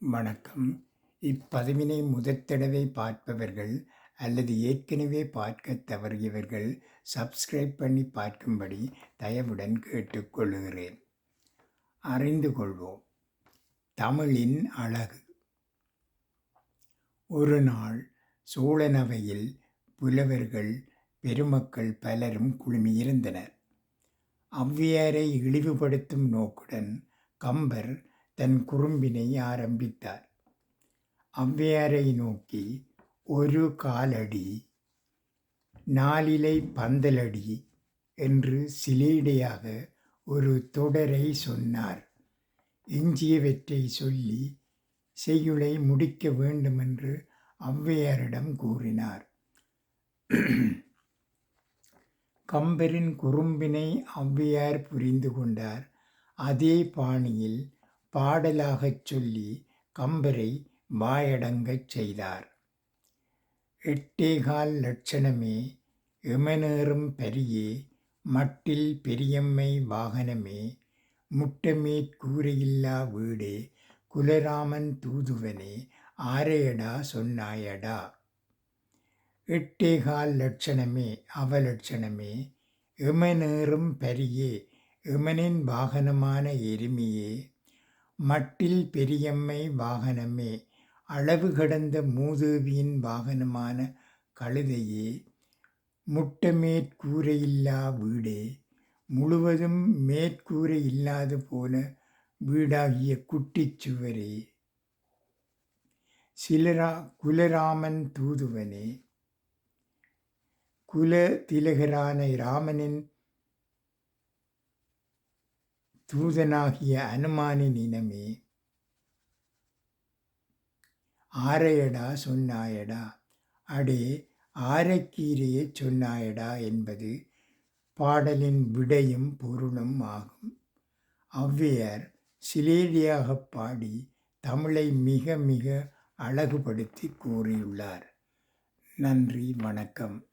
வணக்கம். இப்பதிவினை முதற்தடவை பார்ப்பவர்கள் அல்லது ஏற்கனவே பார்க்க தவறியவர்கள் சப்ஸ்கிரைப் பண்ணி பார்க்கும்படி தயவுடன் கேட்டுக்கொள்கிறேன் அறிந்து கொள்வோம். தமிழின் அழகு. ஒரு நாள் சோழனவையில் புலவர்கள் பெருமக்கள் பலரும் குழுமியிருந்தனர். ஔவையாரை இழிவுபடுத்தும் நோக்குடன் கம்பர் தன் குறும்பினை ஆரம்பித்தார். ஔவையாரை நோக்கி ஒரு காலடி நாலிலை பந்தலடி என்று சிலேடையாக ஒரு தொடரை சொன்னார். எஞ்சியவற்றை சொல்லி செய்யுளை முடிக்க வேண்டுமென்று ஔவையாரிடம் கூறினார். கம்பரின் குறும்பினை ஔவையார் புரிந்து கொண்டார். அதே பாணியில் பாடலாகச் சொல்லி கம்பரை வாயடங்கச் செய்தார். எட்டேகால் லட்சணமே எமனேறும் பரியே மட்டில் பெரியம்மை வாகனமே முட்டமேற் கூரையில்லா வீடே குலராமன் தூதுவனே ஆரையடா சொன்னாயடா. எட்டேகால் லட்சணமே அவலட்சணமே எமனேறும் பரியே எமனின் வாகனமான எருமையே மட்டில் பெரியம்மை வாகனமே அளவு கடந்த மூதேவியின் வாகனமான கழுதையே முட்டமேற்கூரையில்லா வீடே முழுவதும் மேற்கூரை இல்லாது போன வீடாகிய குட்டிச்சுவரே சிலரா குலராமன் தூதுவனே குல திலகரான ராமனின் தூதனாகிய அனுமானின் இனமே ஆரையடா சொன்னாயடா. அடே ஆரைக்கீரையை சொன்னாயடா என்பது பாடலின் விடையும் பொருளும் ஆகும். ஔவையார் சிலேடியாக பாடி தமிழை மிக மிக அழகுபடுத்தி கூறியுள்ளார். நன்றி வணக்கம்.